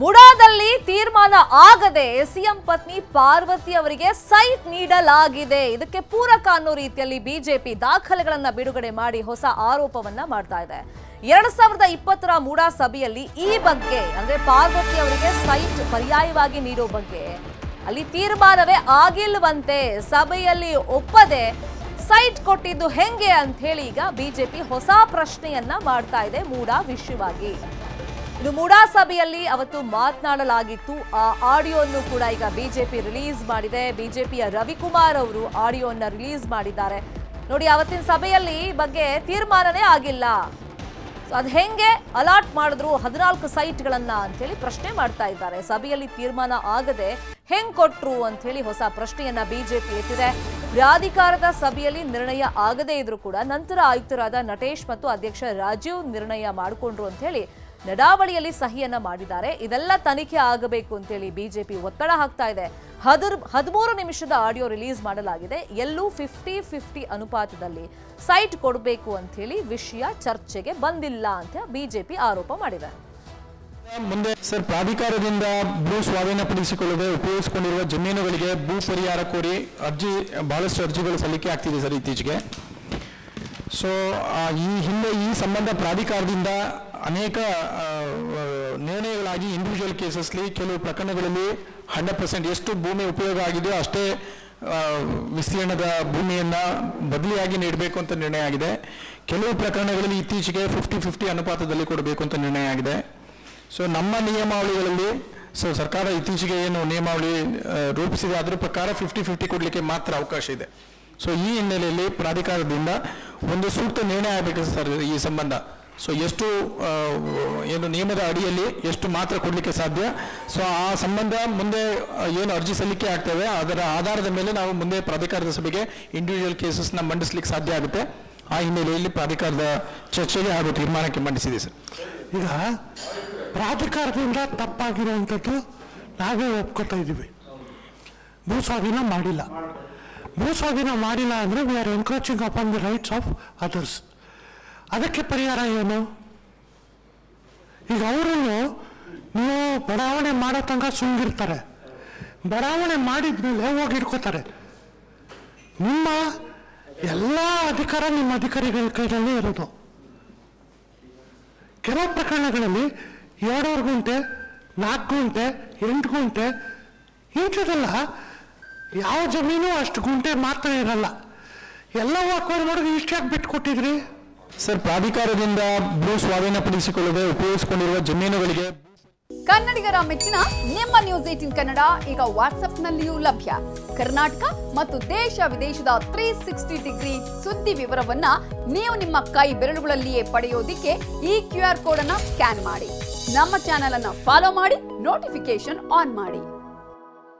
ಮುಡಾದಲ್ಲಿ ತೀರ್ಮಾನ ಆಗದೆ ಸಿಎಂ ಪತ್ನಿ ಪಾರ್ವತಿ ಅವರಿಗೆ ಸೈಟ್ ನೀಡಲಾಗಿದೆ. ಇದಕ್ಕೆ ಪೂರಕ ಅನ್ನೋ ರೀತಿಯಲ್ಲಿ ಬಿಜೆಪಿ ದಾಖಲೆಗಳನ್ನ ಬಿಡುಗಡೆ ಮಾಡಿ ಹೊಸ ಆರೋಪವನ್ನ ಮಾಡ್ತಾ ಇದೆ. ಎರಡ್ ಸಾವಿರದ ಇಪ್ಪತ್ತರ ಮೂಡಾ ಸಭೆಯಲ್ಲಿ ಈ ಬಗ್ಗೆ, ಅಂದ್ರೆ ಪಾರ್ವತಿ ಅವರಿಗೆ ಸೈಟ್ ಪರ್ಯಾಯವಾಗಿ ನೀಡೋ ಬಗ್ಗೆ, ಅಲ್ಲಿ ತೀರ್ಮಾನವೇ ಆಗಿಲ್ವಂತೆ ಸಭೆಯಲ್ಲಿ ಒಪ್ಪದೆ ಸೈಟ್ ಕೊಟ್ಟಿದ್ದು ಹೆಂಗೆ ಅಂತ ಹೇಳಿ ಈಗ ಬಿಜೆಪಿ ಹೊಸ ಪ್ರಶ್ನೆಯನ್ನ ಮಾಡ್ತಾ ಇದೆ ಮೂಡಾ ವಿಷಯವಾಗಿ ಇನ್ನು ಮುಡಾ ಸಭೆಯಲ್ಲಿ ಅವತ್ತು ಮಾತನಾಡಲಾಗಿತ್ತು. ಆ ಆಡಿಯೋನ್ನು ಕೂಡ ಈಗ ಬಿಜೆಪಿ ರಿಲೀಸ್ ಮಾಡಿದೆ. ಬಿಜೆಪಿಯ ರವಿಕುಮಾರ್ ಅವರು ಆಡಿಯೋನ್ನ ರಿಲೀಸ್ ಮಾಡಿದ್ದಾರೆ. ನೋಡಿ, ಅವತ್ತಿನ ಸಭೆಯಲ್ಲಿ ಬಗ್ಗೆ ತೀರ್ಮಾನನೇ ಆಗಿಲ್ಲ. ಸೊ ಅದು ಹೆಂಗೆ ಅಲಾಟ್ ಮಾಡಿದ್ರು ಹದಿನಾಲ್ಕು ಸೈಟ್ಗಳನ್ನು ಅಂತೇಳಿ ಪ್ರಶ್ನೆ ಮಾಡ್ತಾ ಇದ್ದಾರೆ. ಸಭೆಯಲ್ಲಿ ತೀರ್ಮಾನ ಆಗದೆ ಹೆಂಗ್ ಕೊಟ್ರು ಅಂತ ಹೇಳಿ ಹೊಸ ಪ್ರಶ್ನೆಯನ್ನ ಬಿಜೆಪಿ ಎತ್ತಿದೆ. ಪ್ರಾಧಿಕಾರದ ಸಭೆಯಲ್ಲಿ ನಿರ್ಣಯ ಆಗದೇ ಇದ್ರು ಕೂಡ ನಂತರ ಆಯುಕ್ತರಾದ ನಟೇಶ್ ಮತ್ತು ಅಧ್ಯಕ್ಷ ರಾಜೀವ್ ನಿರ್ಣಯ ಮಾಡಿಕೊಂಡ್ರು ಅಂತ ಹೇಳಿ ನಡಾವಳಿಯಲ್ಲಿ ಸಹಿಯನ್ನ ಮಾಡಿದ್ದಾರೆ. ಇದೆಲ್ಲ ತನಿಖೆ ಆಗಬೇಕು ಅಂತೇಳಿ ಬಿಜೆಪಿ ಒತ್ತಡ ಹಾಕ್ತಾ ಇದೆ. ಹದರ್, ಹದಿಮೂರು ನಿಮಿಷದ ಆಡಿಯೋ ರಿಲೀಸ್ ಮಾಡಲಾಗಿದೆ. ಎಲ್ಲೂ ಫಿಫ್ಟಿ ಫಿಫ್ಟಿ ಅನುಪಾತದಲ್ಲಿ ಸೈಟ್ ಕೊಡಬೇಕು ಅಂತ ಹೇಳಿ ವಿಷಯ ಚರ್ಚೆಗೆ ಬಂದಿಲ್ಲ ಅಂತ ಬಿಜೆಪಿ ಆರೋಪ ಮಾಡಿದೆ. ಮುಂದೆ ಸರ್, ಪ್ರಾಧಿಕಾರದಿಂದ ಭೂ ಸ್ವಾಧೀನಪಡಿಸಿಕೊಳ್ಳದೆ ಉಪಯೋಗಿಸಿಕೊಂಡಿರುವ ಜಮೀನುಗಳಿಗೆ ಭೂ ಪರಿಹಾರ ಕೋರಿ ಅರ್ಜಿ, ಬಹಳಷ್ಟು ಅರ್ಜಿಗಳು ಸಲ್ಲಿಕೆ ಆಗ್ತಿದೆ ಸರ್ ಇತ್ತೀಚೆಗೆ. ಸೊ ಈ ಹಿಂದೆ ಈ ಸಂಬಂಧ ಪ್ರಾಧಿಕಾರದಿಂದ ಅನೇಕ ನಿರ್ಣಯಗಳಾಗಿ ಇಂಡಿವಿಜುವಲ್ ಕೇಸಸ್ಲಿ ಕೆಲವು ಪ್ರಕರಣಗಳಲ್ಲಿ ಹಂಡ್ರೆಡ್ ಪರ್ಸೆಂಟ್ ಎಷ್ಟು ಭೂಮಿ ಉಪಯೋಗ ಆಗಿದೆಯೋ ಅಷ್ಟೇ ವಿಸ್ತೀರ್ಣದ ಭೂಮಿಯನ್ನು ಬದಲಿಯಾಗಿ ನೀಡಬೇಕು ಅಂತ ನಿರ್ಣಯ ಆಗಿದೆ. ಕೆಲವು ಪ್ರಕರಣಗಳಲ್ಲಿ ಇತ್ತೀಚೆಗೆ ಫಿಫ್ಟಿ ಫಿಫ್ಟಿ ಅನುಪಾತದಲ್ಲಿ ಕೊಡಬೇಕು ಅಂತ ನಿರ್ಣಯ ಆಗಿದೆ. ಸೊ ನಮ್ಮ ನಿಯಮಾವಳಿಗಳಲ್ಲಿ, ಸೊ ಸರ್ಕಾರ ಇತ್ತೀಚೆಗೆ ಏನು ನಿಯಮಾವಳಿ ರೂಪಿಸಿದೆ, ಅದರ ಪ್ರಕಾರ ಫಿಫ್ಟಿ ಫಿಫ್ಟಿ ಕೊಡಲಿಕ್ಕೆ ಮಾತ್ರ ಅವಕಾಶ ಇದೆ. ಸೊ ಈ ಹಿನ್ನೆಲೆಯಲ್ಲಿ ಪ್ರಾಧಿಕಾರದಿಂದ ಒಂದು ಸೂಕ್ತ ನಿರ್ಣಯ ಆಗಬೇಕು ಸರ್ ಈ ಸಂಬಂಧ. ಸೊ ಎಷ್ಟು ಏನು ನಿಯಮದ ಅಡಿಯಲ್ಲಿ ಎಷ್ಟು ಮಾತ್ರ ಕೊಡಲಿಕ್ಕೆ ಸಾಧ್ಯ? ಸೊ ಆ ಸಂಬಂಧ ಮುಂದೆ ಏನು ಅರ್ಜಿ ಸಲ್ಲಿಕೆ ಆಗ್ತವೆ, ಅದರ ಆಧಾರದ ಮೇಲೆ ನಾವು ಮುಂದೆ ಪ್ರಾಧಿಕಾರದ ಸಭೆಗೆ ಇಂಡಿವಿಜುವಲ್ ಕೇಸಸ್ನ ಮಂಡಿಸ್ಲಿಕ್ಕೆ ಸಾಧ್ಯ ಆಗುತ್ತೆ. ಆ ಹಿನ್ನೆಲೆಯಲ್ಲಿ ಪ್ರಾಧಿಕಾರದ ಚರ್ಚೆಗೆ ಹಾಗೂ ತೀರ್ಮಾನಕ್ಕೆ ಮಂಡಿಸಿದೆ ಸರ್. ಈಗ ಪ್ರಾಧಿಕಾರದಿಂದ ತಪ್ಪಾಗಿರುವಂಥದ್ದು ನಾವೇ ಒಪ್ಕೋತಾ ಇದ್ದೀವಿ. ಭೂಸ್ವಾಧೀನ ಮಾಡಿಲ್ಲ. ಭೂಸ್ವಾಧೀನ ಮಾಡಿಲ್ಲ ಅಂದರೆ we are encroaching upon the rights of others ಅದಕ್ಕೆ ಪರಿಹಾರ ಏನು? ಈಗ ಅವರನ್ನು ನೀವು ಬಡಾವಣೆ ಮಾಡೋ ತನಕ ಸುಂಗಿರ್ತಾರೆ ಬಡಾವಣೆ ಮಾಡಿದ ಮೇಲೆ ಹೋಗಿ ಇಟ್ಕೋತಾರೆ ನಿಮ್ಮ ಎಲ್ಲ ಅಧಿಕಾರ ನಿಮ್ಮ ಅಧಿಕಾರಿಗಳ ಕೈಯಲ್ಲಿ ಇರೋದು. ಕೆಲವು ಪ್ರಕರಣಗಳಲ್ಲಿ ಎರಡೂವರೆ ಗುಂಟೆ, ನಾಲ್ಕು ಗುಂಟೆ, ಎಂಟು ಗುಂಟೆ, ಇಂಥದ್ದೆಲ್ಲ ಯಾವ ಜಮೀನು ಅಷ್ಟು ಗುಂಟೆ ಮಾತ್ರ ಇರಲ್ಲ. ಎಲ್ಲ ಅಕ್ವೈರ್ ಮಾಡೋದು ಬಿಟ್ಟು ಬಿಟ್ಕೊಟ್ಟಿದ್ರಿ ಸರ್, ಪ್ರಾಧಿಕಾರದಿಂದ ಭೂ ಸ್ವಾಧೀನಪಡಿಸಿಕೊಳ್ಳದೆ ಉಪಯೋಗಿಸಿಕೊಂಡಿರುವ ಜಮೀನುಗಳಿಗೆ ಕನ್ನಡಿಗರ ಮೆಚ್ಚಿನ ನಿಮ್ಮ ನ್ಯೂಸ್ ಏಟಿನ್ ಕನ್ನಡ ಈಗ ವಾಟ್ಸ್ಆಪ್ನಲ್ಲಿಯೂ ಲಭ್ಯ. ಕರ್ನಾಟಕ ಮತ್ತು ದೇಶ ವಿದೇಶದ ತ್ರೀ ಸಿಕ್ಸ್ಟಿ ಡಿಗ್ರಿ ಸುದ್ದಿ ವಿವರವನ್ನ ನೀವು ನಿಮ್ಮ ಕೈ ಬೆರಳುಗಳಲ್ಲಿಯೇ ಪಡೆಯೋದಿಕ್ಕೆ ಈ ಕ್ಯೂ ಆರ್ ಕೋಡ್ ಅನ್ನ ಸ್ಕ್ಯಾನ್ ಮಾಡಿ. ನಮ್ಮ ಚಾನೆಲ್ ಅನ್ನ ಫಾಲೋ ಮಾಡಿ ನೋಟಿಫಿಕೇಶನ್ ಆನ್ ಮಾಡಿ.